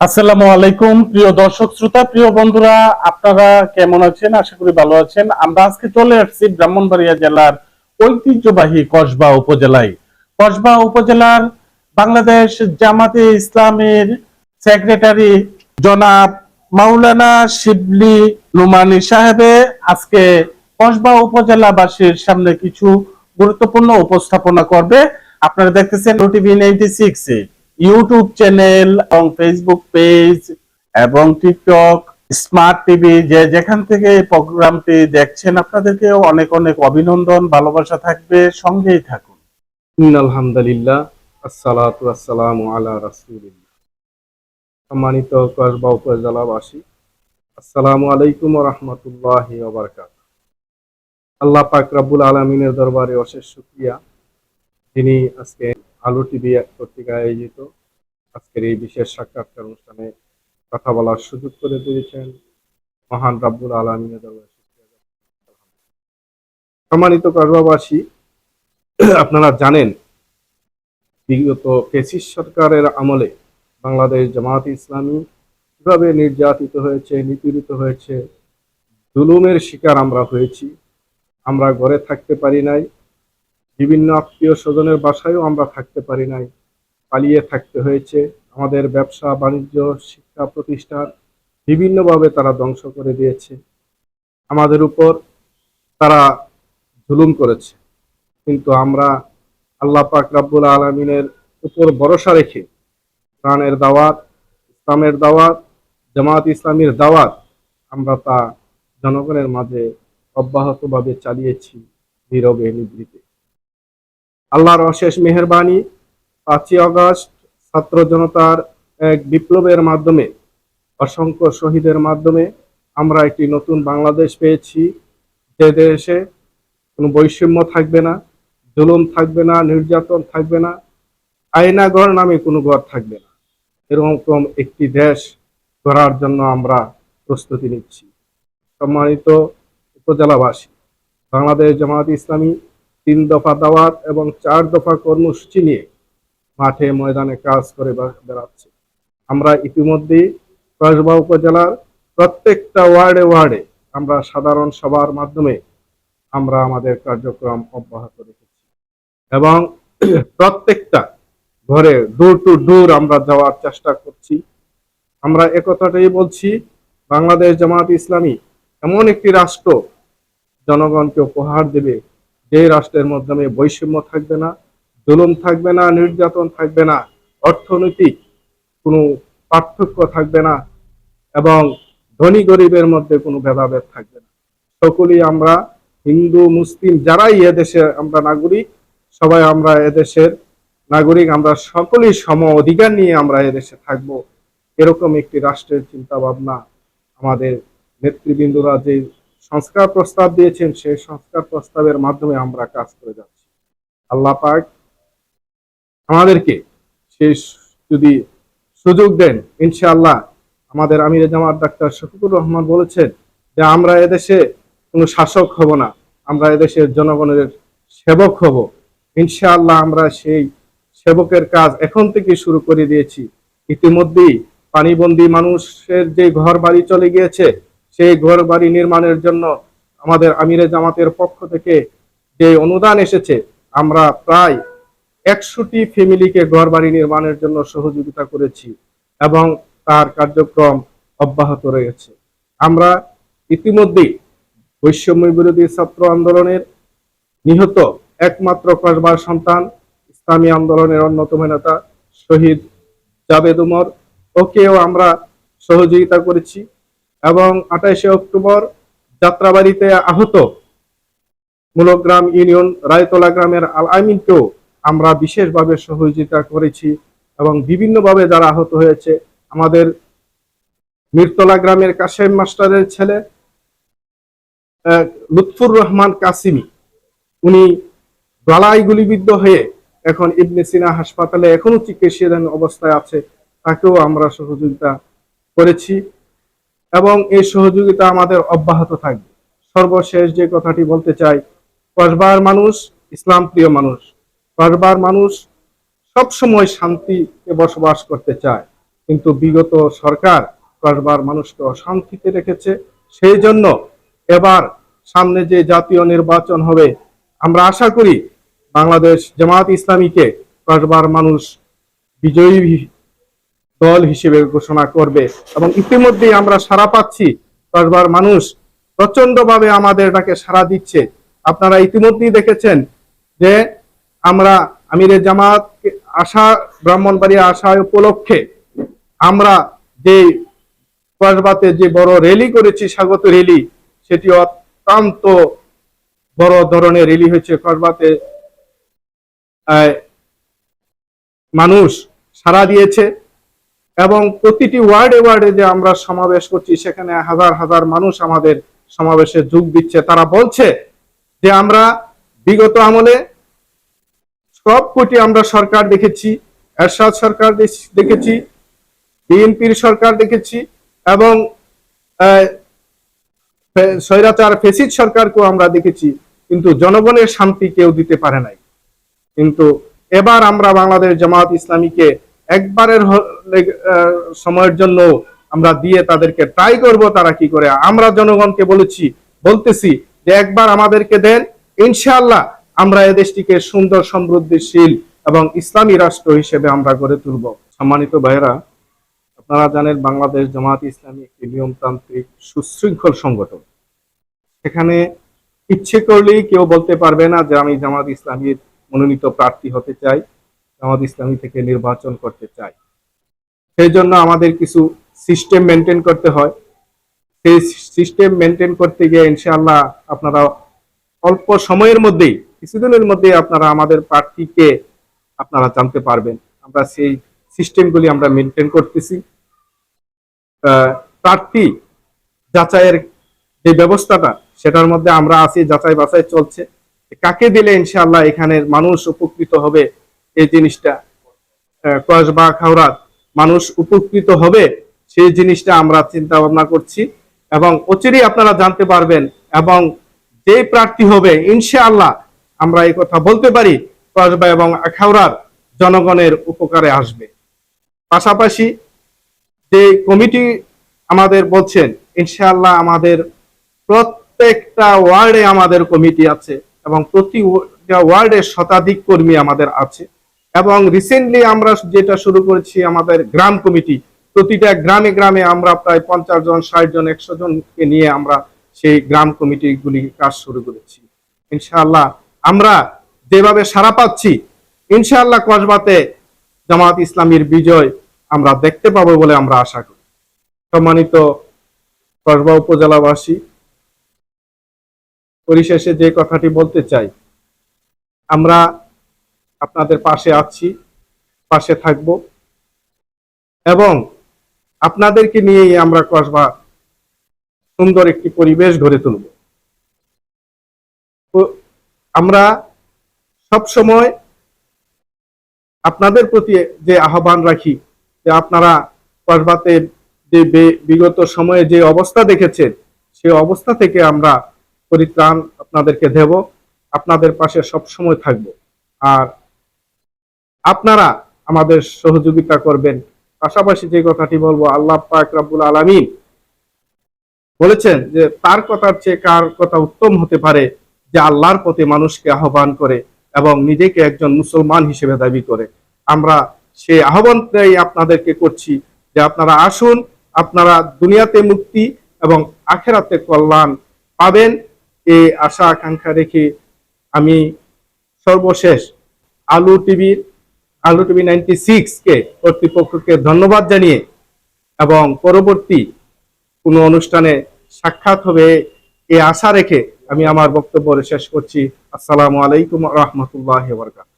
আসসালামু আলাইকুম, প্রিয় দর্শক, শ্রোতা, প্রিয় বন্ধুরা, আপনারা কেমন আছেন? আশা করি ভালো আছেন। আমরা আজকে চলে আসছি ব্রাহ্মণবাড়িয়া জেলার ঐতিহ্যবাহী কসবা উপজেলায়। কসবা উপজেলার বাংলাদেশ জামাতে ইসলামের সেক্রেটারি জনাব মাওলানা শিবলি নুমানি সাহেবে আজকে কসবা উপজেলাবাসীর সামনে কিছু গুরুত্বপূর্ণ উপস্থাপনা করবে। আপনারা দেখতেছেন OTV ninety six YouTube channel এবং ফেসবুক পেজ এবং টিকটক স্মার্ট টিভি যে যেখান থেকে প্রোগ্রামটি দেখছেন আপনাদেরকে অনেক অনেক অভিনন্দন, ভালোবাসা থাকবে, সঙ্গেই থাকুন। আলহামদুলিল্লাহ, আসসালাতু আসসালামু আলা রাসূলিল্লাহ। সম্মানিত কসবা উপজেলাবাসী, আসসালামু আলাইকুম রাহমাতুল্লাহি ওয়া আল্লাহ পাক রব্বুল আলামিনের দরবারে অশেষ শুকরিয়া। তিনি আজকে আলো টিভি কর্তৃক আয়োজিত। আজকের এই বিশেষ সাক্ষাৎকার অনুষ্ঠানে কথা বলার সুযোগ করে দিয়েছেন মহান রাব্বুল আলামিনের সম্মানিত কসবাবাসী আপনারা জানেন, বিগত ফেসিস সরকারের আমলে বাংলাদেশ জামাত ইসলামী কীভাবে নির্যাতিত হয়েছে, নিপীড়িত হয়েছে, জুলুমের শিকার আমরা হয়েছি, আমরা ঘরে থাকতে পারি নাই বিভিন্ন আত্মীয় স্বজনের বাসায়ও আমরা থাকতে পারি নাই। পালিয়ে থাকতে হয়েছে। আমাদের ব্যবসা, বাণিজ্য, শিক্ষা প্রতিষ্ঠান বিভিন্নভাবে তারা ধ্বংস করে দিয়েছে। আমাদের উপর তারা জুলুম করেছে। কিন্তু আমরা আল্লাহ পাক রাব্বুল আলমিনের উপর ভরসা রেখে প্রাণের দাওয়াত, ইসলামের দাওয়াত, জামাত ইসলামীর দাওয়াত আমরা তা জনগণের মাঝে অব্যাহতভাবে চালিয়েছি নীরবে নিবৃতে আল্লাহর অশেষ মেহরবানি, পাঁচই আগস্ট ছাত্র জনতার এক বিপ্লবের মাধ্যমে, অসংখ্য শহীদের মাধ্যমে আমরা একটি নতুন বাংলাদেশ পেয়েছি। যে দেশে কোনো বৈষম্য থাকবে না, জুলুম থাকবে না, নির্যাতন থাকবে না আয়নাঘর নামে কোনো ঘর থাকবে না। এরকম একটি দেশ গড়ার জন্য আমরা প্রস্তুতি নিচ্ছি। সম্মানিত উপজেলাবাসী, বাংলাদেশ জামায়াত ইসলামী তিন দফা দাওয়াত এবং চার দফা কর্মসূচি নিয়ে মাঠে ময়দানে কাজ করে বেড়াচ্ছে। আমরা ইতিমধ্যেই কসবা উপজেলার প্রত্যেকটা ওয়ার্ডে ওয়ার্ডে আমরা সাধারণ সভার মাধ্যমে আমরা আমাদের কার্যক্রম অব্যাহত রেখেছি এবং প্রত্যেকটা ঘরে ডোর টু ডোর আমরা যাওয়ার চেষ্টা করছি। আমরা একথাটাই বলছি, বাংলাদেশ জামাত ইসলামী এমন একটি রাষ্ট্র জনগণকে উপহার দেবে যে রাষ্ট্রের মাধ্যমে বৈষম্য থাকবে না, জুলুম থাকবে না, নির্যাতন থাকবে না, অর্থনৈতিক কোনো পার্থক্য থাকবে না এবং ধনী গরিবের মধ্যে কোনো ভেদাভেদ থাকবে না। সকলেই আমরা হিন্দু, মুসলিম যারাই এদেশে আমরা নাগরিক, সবাই আমরা এদেশের নাগরিক, আমরা সকলেই সম অধিকার নিয়ে আমরা এদেশে থাকব। এরকম একটি রাষ্ট্রের চিন্তা ভাবনা আমাদের নেতৃবৃন্দরা যে সংস্কার প্রস্তাব দিয়েছেন, সেই সংস্কার প্রস্তাবের মাধ্যমে আমরা কাজ করে যাচ্ছি। আল্লাহ পাক আমাদেরকে সেই যদি সুযোগ দেন, ইনশাআল্লাহ আমাদের আমির জামাত ডাক্তার শফিকুর রহমান বলেছেন যে আমরা এদেশে কোনো শাসক হব না, আমরা এদেশের জনগণের সেবক হব। ইনশাআল্লাহ আমরা সেই সেবকের কাজ এখন থেকে শুরু করে দিয়েছি। ইতিমধ্যেই পানিবন্দী মানুষের যে ঘর বাড়ি চলে গিয়েছে সেই ঘর বাড়ি নির্মাণের জন্য আমাদের আমিরে জামাতের পক্ষ থেকে যে অনুদান এসেছে, আমরা প্রায় একশোটি ফ্যামিলিকে ঘর বাড়ি নির্মাণের জন্য সহযোগিতা করেছি এবং তার কার্যক্রম অব্যাহত রয়েছে। আমরা ইতিমধ্যেই বৈষম্য বিরোধী ছাত্র আন্দোলনের নিহত একমাত্র কসবার সন্তান, ইসলামী আন্দোলনের অন্যতম নেতা শহীদ জাবেদ উমর ওকেও আমরা সহযোগিতা করেছি। এবং আঠাইশে অক্টোবর যাত্রাবাড়িতে আহত মূলগ্রাম ইউনিয়ন রায়তলা গ্রামের আল আমিনকেও আমরা বিশেষভাবে সহযোগিতা করেছি এবং বিভিন্নভাবে যারা আহত হয়েছে, আমাদের মিরতলা গ্রামের কাশেম মাস্টারের ছেলে লুৎফুর রহমান কাসিমি, উনি গলায় গুলিবিদ্ধ হয়ে এখন ইবনে সিনা হাসপাতালে এখনও চিকিৎসাধীন অবস্থায় আছে, তাকেও আমরা সহযোগিতা করেছি। এবং এই সহযোগিতা আমাদের অব্যাহত থাকবে। সর্বশেষ যে কথাটি বলতে চাই কসবার মানুষ ইসলাম প্রিয় মানুষ। কসবার মানুষ সবসময় শান্তিতে বসবাস করতে চায়। কিন্তু বিগত সরকার কসবার মানুষকে অশান্তিতে রেখেছে। সেই জন্য এবার সামনে যে জাতীয় নির্বাচন হবে, আমরা আশা করি বাংলাদেশ জামাত ইসলামীকে কসবার মানুষ বিজয়ী দল হিসেবে ঘোষণা করবে। এবং ইতিমধ্যেই আমরা সারা পাচ্ছি কসবার মানুষ প্রচন্ডভাবে আমাদের ডাকে সারা দিচ্ছে। আপনারা ইতিমধ্যেই দেখেছেন যে আমরা আমিরে জামাত আশা, ব্রাহ্মণবাড়িয়া আশা উপলক্ষে আমরা যে কসবাতে যে বড় র্যালি করেছি, স্বাগত র্যালি সেটি অত্যন্ত বড় ধরনের র্যালি হয়েছে। কসবাতে মানুষ সাড়া দিয়েছে। এবং প্রতিটি ওয়ার্ডে ওয়ার্ডে যে আমরা সমাবেশ করছি, সেখানে হাজার হাজার মানুষ আমাদের সমাবেশে যোগ দিচ্ছে। তারা বলছে যে আমরা বিগত আমলে সব কোটি আমরা সরকার দেখেছি, এরশাদ সরকার দেখেছি, বিএনপির সরকার দেখেছি এবং স্বৈরাচার ফেসিদ সরকারকেও আমরা দেখেছি। কিন্তু জনগণের শান্তি কেউ দিতে পারে নাই। কিন্তু এবার আমরা বাংলাদেশ জামাত ইসলামীকে একবারের সময়ের জন্য আমরা দিয়ে তাদেরকে ট্রাই করব, তারা কি করে? আমরা জনগণকে বলেছি, বলতেছি যে একবার আমাদেরকে দেন, ইনশাআল্লাহ আমরা এ দেশটিকে সুন্দর, সমৃদ্ধিশীল এবং ইসলামী রাষ্ট্র হিসেবে আমরা গড়ে তুলব। সম্মানিত ভাইয়েরা, আপনারা জানেন বাংলাদেশ জামাত ইসলামী একটি নিয়মতান্ত্রিক সুশৃঙ্খল সংগঠন। সেখানে ইচ্ছে করলেই কেউ বলতে পারবে না যে আমি জামাত ইসলামীর মনোনীত প্রার্থী হতে চাই। জামাত ইসলামী থেকে নির্বাচন করতে চাই সেই জন্য আমাদের কিছু সিস্টেম মেনটেন করতে হয়। সেই সিস্টেম মেনটেন করতে গিয়ে ইনশাআল্লাহ আপনারা অল্প সময়ের মধ্যেই, কিছুদিনের মধ্যেই আপনারা আমাদের প্রার্থীকে আপনারা জানতে পারবেন। আমরা সেই সিস্টেমগুলি আমরা মেনটেন করতেছি। প্রার্থী যাচাইয়ের যে ব্যবস্থাটা, সেটার মধ্যে আমরা আছি যাচাই বাছাই চলছে। কাকে দিলে ইনশাআল্লাহ এখানের মানুষ উপকৃত হবে এই জিনিসটা কসবা খাওড়াত মানুষ উপকৃত হবে, সেই জিনিসটা আমরা চিন্তা ভাবনা করছি। এবং অচিরেই আপনারা জানতে পারবেন এবং যে প্রার্থী হবে, ইনশাআল্লাহ আমরা এই কথা বলতে পারি কসবা এবং আখাউড়ার জনগণের উপকারে আসবে। পাশাপাশি যে কমিটি আমাদের বলছেন, ইনশাআল্লাহ আমাদের প্রত্যেকটা ওয়ার্ডে আমাদের কমিটি আছে এবং প্রতি ওয়ার্ডে শতাধিক কর্মী আমাদের আছে। এবং রিসেন্টলি আমরা যেটা শুরু করেছি আমাদের গ্রাম কমিটি, প্রতিটা গ্রামে গ্রামে আমরা প্রায় পঞ্চাশ জন, ষাট জন, একশো জনকে নিয়ে আমরা সেই গ্রাম কমিটিগুলি কাজ শুরু করেছি। ইনশাআল্লাহ আমরা যেভাবে সারা পাচ্ছি, ইনশাআল্লাহ কসবাতে জামাত ইসলামীর বিজয় আমরা দেখতে পাবো বলে আমরা আশা করি। সম্মানিত কসবা উপজেলাবাসী, পরিশেষে যে কথাটি বলতে চাই, আমরা আপনাদের পাশে আছি, পাশে থাকব। এবং আপনাদেরকে নিয়েই আমরা কসবা সুন্দর একটি পরিবেশ গড়ে তুলব। আমরা সব সময় আপনাদের প্রতি যে আহ্বান রাখি, যে আপনারা কসবাতে যে বিগত সময়ে যে অবস্থা দেখেছেন সেই অবস্থা থেকে আমরা পরিত্রাণ আপনাদেরকে দেব। আপনাদের পাশে সব সময় থাকব। আর আপনারা আমাদের সহযোগিতা করবেন। পাশাপাশি যে কথাটি বলব, আল্লাহ পাক রাব্বুল আলামিন বলেছেন যে, তার কথার চেয়ে কার কথা উত্তম হতে পারে যে আল্লাহর পথে মানুষকে আহ্বান করে এবং নিজেকে একজন মুসলমান হিসেবে দাবি করে। আমরা সেই আহ্বানটাই আপনাদেরকে করছি যে আপনারা আসুন, আপনারা দুনিয়াতে মুক্তি এবং আখেরাতে কল্যাণ পাবেন। এই আশা আকাঙ্ক্ষা রেখে আমি সর্বশেষ আলু টিভির আলু টিভি নাইনটি সিক্স কে কর্তৃপক্ষকে ধন্যবাদ জানিয়ে এবং পরবর্তী কোনো অনুষ্ঠানে সাক্ষাৎ হবে এ আশা রেখে আমি আমার বক্তব্য শেষ করছি। আসসালামু আলাইকুম রহমতুল্লাহ বরকাত